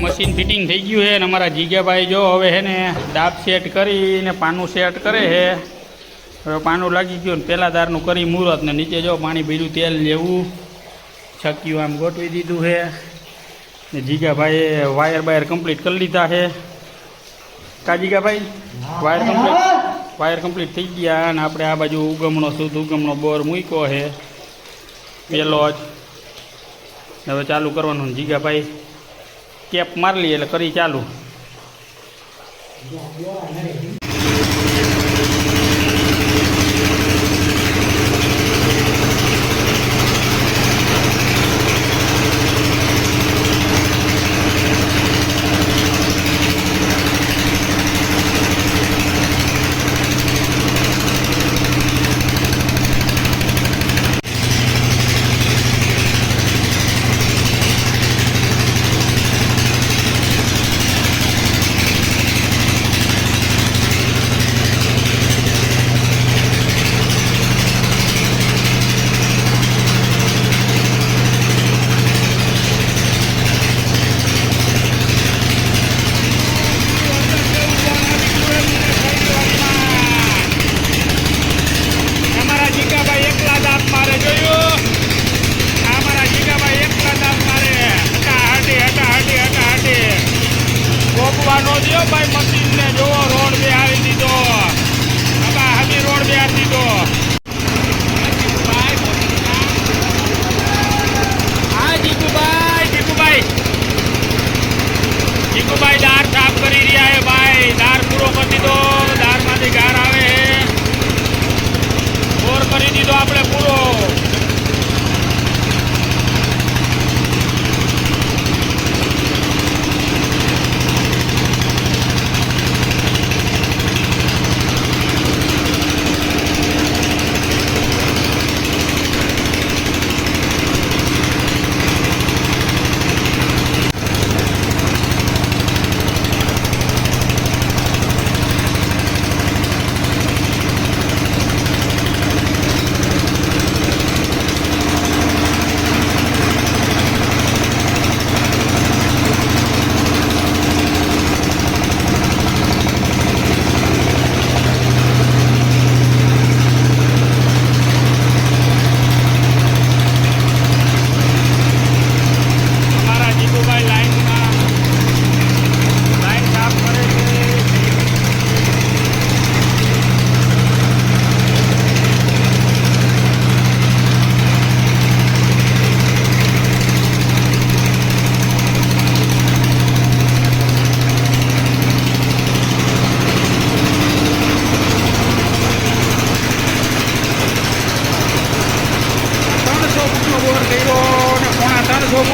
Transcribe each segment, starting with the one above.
Machine fitting થઈ ગયું છે અને અમારા જીગાભાઈ જો હવે હે ને દાબ સેટ કરીને પાનું સેટ કરે છે. હવે પાનું લાગી ગયું ને પહેલાં દારનું કરી મુહૂર્ત ને નીચે જો પાણી ભર્યું, તેલ લેવું. છક્યું આમ ગોઠવી દીધું છે. ને જીગાભાઈએ વાયર બાયર કમ્પ્લીટ કરી લીધા છે. કા Jigabhai? Wire complete. Wire complete થઈ ગયા અને આપણે આ બાજુ ઉગમણો શુદ્ધ ઉગમણો બોર મૂક્યો છે. પેલો જ. હવે ચાલુ કરવાનું જીગાભાઈ. કેપ મારી લઈએ એટલે કરી ચાલુ.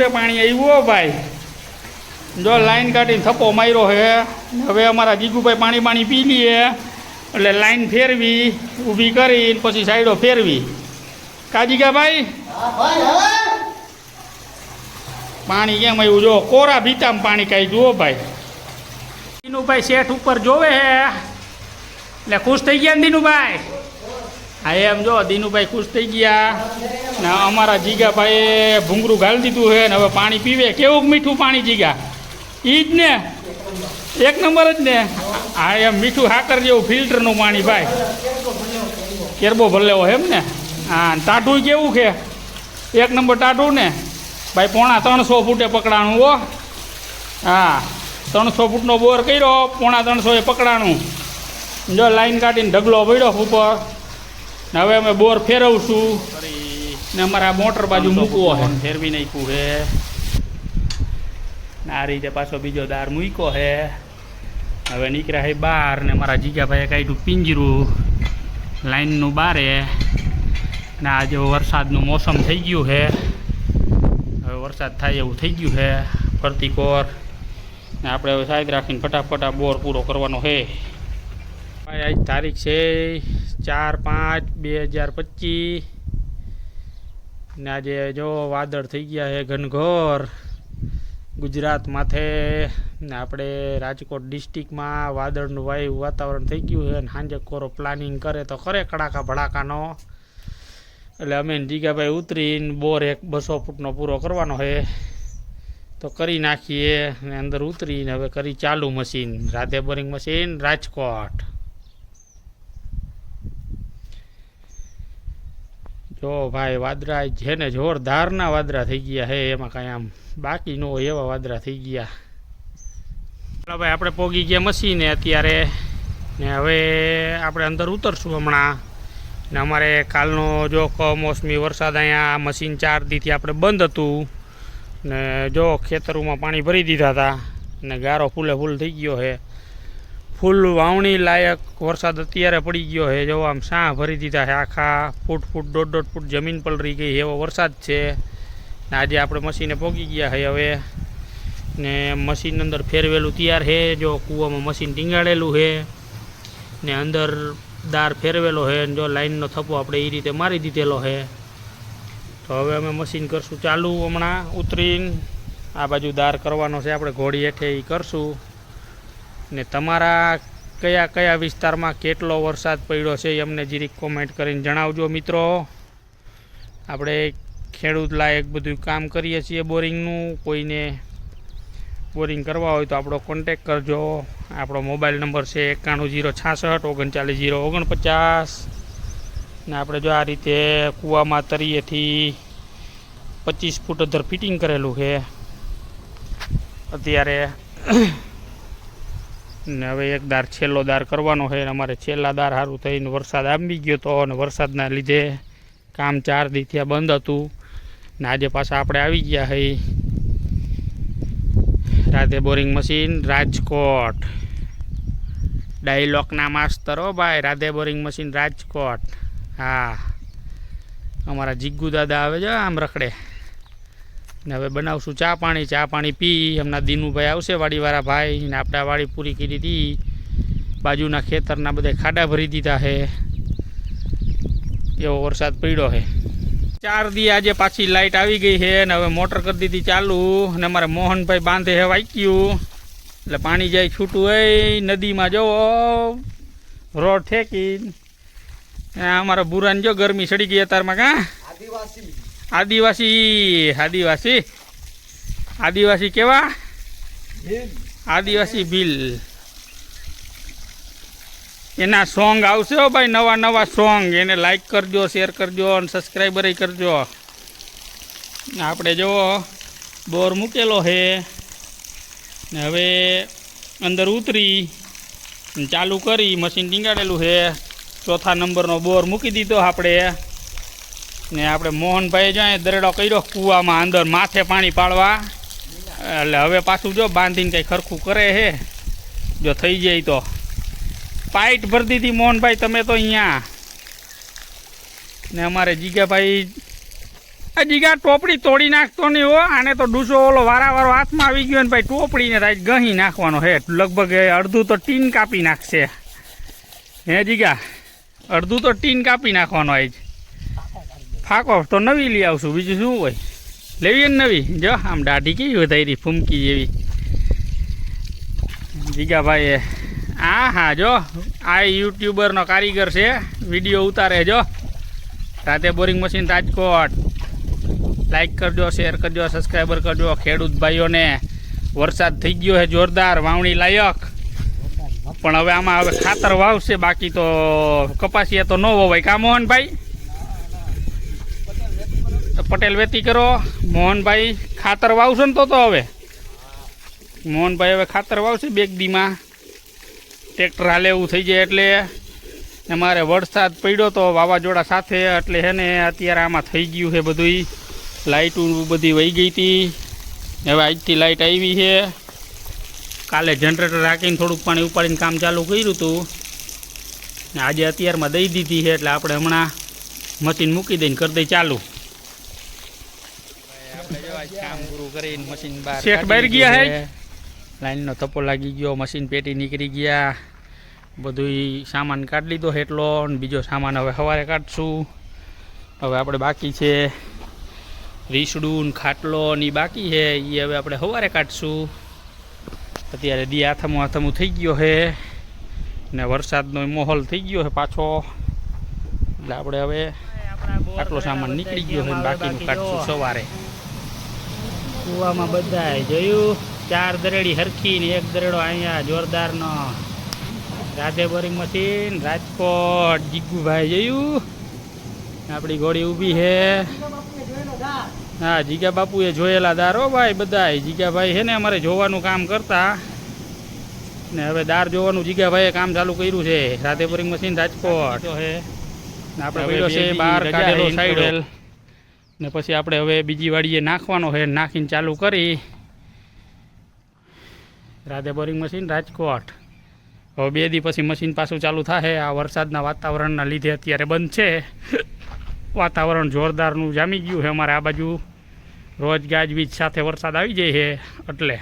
ફૂટે પાણી આવ્યું ભાઈ. જો લાઈન કાઢીને થપ્પો માર્યો હે. હવે અમારા જીગુભાઈ પાણી પાણી પી લઈએ એટલે લાઈન ફેરવી, ઊભી કરી પછી સાઈડો ફેરવી. કાજીકા ભાઈ? પાણી કેમ આવ્યું? જો કોરા ભીતામાં પાણી કાંઈ જુઓ ભાઈ. દિનુભાઈ શેઠ ઉપર જોવે હે. એટલે ખુશ થઈ ગયા દીનુભાઈ? હા, એમ જો, દીનુભાઈ ખુશ થઈ ગયા. ને અમારા જીગાભાઈએ ભૂંગરું ગાળી દીધું છે ને હવે પાણી પીવે. કેવું મીઠું પાણી જીગા? એ જ ને? એક નંબર જ ને? હા, એમ મીઠું હાકર જેવું ફિલ્ટરનું પાણી ભાઈ. કેરબો ભરલેવો એમ ને? હા ટાઢું કેવું છે? એક નંબર ટાઢું ને? ભાઈ, પોણા ત્રણસો ફૂટે પકડાણું, હો. હા, ત્રણસો ફૂટનો બોર કર્યો, પોણા ત્રણસો એ પકડાણું. જો લાઈન કાઢીને ઢગલો પડ્યો ઉપર. ને હવે અમે બોર ફેરવશું ને અમારા મોટર બાજુ મૂકવો છે ફેરવી નાખ્યું છે ને આ રીતે પાછો બીજો દાર મૂક્યો છે હવે નીકળ્યા છે બહાર ને મારા જીજાભાઈએ કાઢ્યું પિંજરું. લાઈનનું બારે. ને આજે વરસાદનું મોસમ થઈ ગયું છે હવે વરસાદ થાય એવું થઈ ગયું છે ફરતી કોર. ને આપણે હવે સાઈડ રાખીને ફટાફટ આ બોર પૂરો કરવાનો છે ભાઈ આજ તારીખ છે ચાર પાંચ બે હજાર પચીસ. ને આજે જો વાદળ થઈ ગયા છે ઘનઘોર ગુજરાત માથે. ને આપણે રાજકોટ ડિસ્ટ્રિક્ટમાં વાદળનું વાયુ વાતાવરણ થઈ ગયું છે અને સાંજે કોરો પ્લાનિંગ કરે તો કરે કડાકા ભડાકાનો. એટલે અમે જીગાભાઈ ઉતરીને બોર એક બસો ફૂટનો પૂરો કરવાનો છે. તો કરી નાખીએ ને અંદર ઉતરીને હવે કરી ચાલુ machine Radhe boring machine Rajkot. જો ભાઈ વાદરા છે ને જોરદારના વાદરા થઈ ગયા હે, એમાં કાંઈ આમ બાકી ન હોય એવા વાદરા થઈ ગયા. ચાલો ભાઈ, આપણે પોગી ગયા મશીને અત્યારે. ને હવે આપણે અંદર ઉતરશું હમણાં. ને અમારે કાલનો જો કમોસમી વરસાદ અહીંયા મશીન ચાર દીથી આપણે બંધ હતું. ને જો ખેતરોમાં પાણી ભરી દીધા હતા. ને ગારો ફૂલે ફૂલ થઈ ગયો છે. ફૂલ વાવણી લાયક વરસાદ અત્યારે પડી ગયો છે. જો આમ સાં ભરી દીધા છે. આખા ફૂટ ફૂટ, દોઢ દોઢ ફૂટ જમીન પલરી ગઈ એવો વરસાદ છે. ને આજે આપણે મશીને પહોંચી ગયા છે હવે. ને મશીન અંદર ફેરવેલું તૈયાર છે. જો કૂવામાં મશીન ટીંગાડેલું છે. ને અંદર દાર ફેરવેલો છે. ને જો લાઈનનો થપ્પો આપણે એ રીતે મારી દીધેલો છે. તો હવે અમે મશીન કરશું ચાલુ. હમણાં ઉતરીને આ બાજુ દાર કરવાનો છે. આપણે ઘોડી હેઠે એ કરશું. ને તમારા કયા કયા વિસ્તારમાં કેટલો વરસાદ પડ્યો છે એમને જીરીક કોમેન્ટ કરીને જણાવજો મિત્રો. આપણે ખેડૂત લાયક બધું કામ કરીએ છીએ બોરિંગનું. કોઈને બોરિંગ કરવા હોય તો આપણો કોન્ટેક કરજો. આપણો મોબાઈલ નંબર છે એકાણું જીરો છાસઠ, ઓગણચાલીસ જીરો ઓગણપચાસ. ને આપણે જો આ રીતે કૂવામાં તરીએથી પચીસ ફૂટ અધર ફિટિંગ કરેલું છે. અત્યારે ને હવે એક દાર છેલ્લો દાર કરવાનો છે અને અમારે છેલ્લા દાર સારું થઈને વરસાદ આંબી ગયો હતો અને વરસાદના લીધે કામ ચાર દી થયા બંધ હતું. ને આજે પાછા આપણે આવી ગયા હઈ રાધે બોરિંગ મશીન રાજકોટ. ડાયલોગના માસ્તર હો ભાઈ રાધે બોરિંગ મશીન રાજકોટ. હા. અમારા જીગ્ગુ દાદા આવે છે આમ રખડે. ને હવે બનાવશું ચા પાણી. ચા પાણી પી. હમણાં દીનુભાઈ આવશે વાડીવાળા ભાઈ ને આપણે વાડી પૂરી કરી હતી બાજુના ખેતરના બધા ખાડા ભરી દીધા છે એવો વરસાદ પડ્યો છે ચાર દી આજે પાછી લાઇટ આવી ગઈ છે ને હવે મોટર કરી દીધી ચાલુ અને અમારે મોહનભાઈ બાંધે હે વાંક્યું એટલે પાણી જાય છૂટું હોય નદીમાં જવો રોડ ઠેકી. અમારા બુરાને જો ગરમી સડી ગઈ અત્યારમાં કાં? આદિવાસી. આદિવાસી આદિવાસી. આદિવાસી કેવા? આદિવાસી ભીલ એના સોંગ આવશે હો ભાઈ નવા નવા સોંગ. એને લાઈક કરજો શેર કરજો અને સબસ્ક્રાઈબર કરજો. આપણે જો બોર મૂકેલો છે ને હવે અંદર ઉતરી ચાલુ કરી મશીન ટીંગાડેલું છે ચોથા નંબરનો બોર મૂકી દીધો આપણે. ને આપણે મોહનભાઈ જો દરેડો કર્યો, કૂવામાં અંદર માથે પાણી પાડવા. એટલે હવે પાછું જો બાંધીને કંઈ ખરખું કરે હે, જો થઈ જાય તો. પાઇટ ભરી દીધી મોહનભાઈ, તમે તો અહીંયા. ને અમારે જીગાભાઈ, આ જીગા ટોપડી તોડી નાખતો નહીં હો, આને તો ડૂસો ઓલો વારાવારો હાથમાં આવી ગયો ને ભાઈ, ટોપડીને રાઈટ ગહી નાખવાનો હે. લગભગ અડધું તો ટીન કાપી નાખશે. હે જીગા? અડધું તો ટીન કાપી નાખવાનો આજ. ફાકો તો નવી લઈ આવશું. બીજું શું હોય? લેવી નવી? જો, આમ દાઢી કેવી વધારી ફૂમકી જેવી. જીગાભાઈએ હા હા, જો, આ યુટ્યુબરનો કારીગર છે. વીડિયો ઉતારે જો. રાતે બોરિંગ મશીન રાજકોટ. લાઈક કરજો શેર કરજો સબસ્ક્રાઈબર કરજો, ખેડૂત ભાઈઓને. વરસાદ થઈ ગયો છે, જોરદાર, વાવણી લાયક. પણ હવે આમાં હવે ખાતર વાવશે, બાકી તો કપાસિયા તો ન વવાય. કા મોહનભાઈ? તો પટેલ વેતી કરો. મોહનભાઈ ખાતર વાવશો ને તો તો હવે. મોહનભાઈ હવે ખાતર વાવશે બેગ દીમાં. ટ્રેક્ટર હાલે એવું થઈ જાય એટલે. અમારે વરસાદ પડ્યો તો વાવાઝોડા સાથે એટલે હે ને અત્યારે આમાં થઈ ગયું છે બધું લાઇટું બધી વહી ગઈ હતી. હવે આજથી લાઇટ આવી છે. કાલે જનરેટર રાખીને થોડુંક પાણી ઉપાડીને કામ ચાલુ કર્યું હતું. ને આજે અત્યારમાં દઈ દીધી છે એટલે આપણે હમણાં મશીન મૂકી દઈને કરી દઈ ચાલુ. શેઠ બહાર ગયા હે? લાઈનનો થપ્પો લાગી ગયો મશીન પેટી નીકળી ગયા. બધું સામાન કાઢી લીધો એટલો અને બીજો સામાન હવે સવારે કાઢશું. હવે આપણે બાકી છે રીસડું ને ખાટલો ને એ બાકી છે. એ હવે આપણે સવારે કાઢશું. અત્યારે દી આથમું આથમું થઈ ગયો છે ને વરસાદનો માહોલ થઈ ગયો છે પાછો. એટલે આપણે હવે આટલો સામાન નીકળી ગયો છે બાકીનું કાઢશું સવારે. કૂવામાં બધાય જોયું? ચાર દરેડી હરખી ને એક દરેડો અહીંયા જોરદારનો. રાધે બોરિંગ મશીન રાજકોટ જીગુભાઈ જોયું? આપણી ઘોડી ઊભી છે હા જીગા બાપુએ જોયેલા દારો ભાઈ બધાય. જીગાભાઈ છે ને અમારે જોવાનું કામ કરતા. ને હવે દાર જોવાનું જીગાભાઈએ કામ ચાલુ કર્યું છે. રાધે બોરિંગ મશીન રાજકોટ આપણે છે બહાર કાઢેલો સાઈડ. ને પછી આપણે હવે બીજી વાડીએ નાખવાનો છે. નાખીને ચાલુ કરી. Radhe boring machine, Rajkot. હવે બે દી પછી મશીન પાછું ચાલુ થશે આ વરસાદના વાતાવરણના લીધે અત્યારે બંધ છે. વાતાવરણ જોરદારનું જામી ગયું છે અમારે આ બાજુ. રોજ ગાજવીજ સાથે વરસાદ આવી જાય છે. એટલે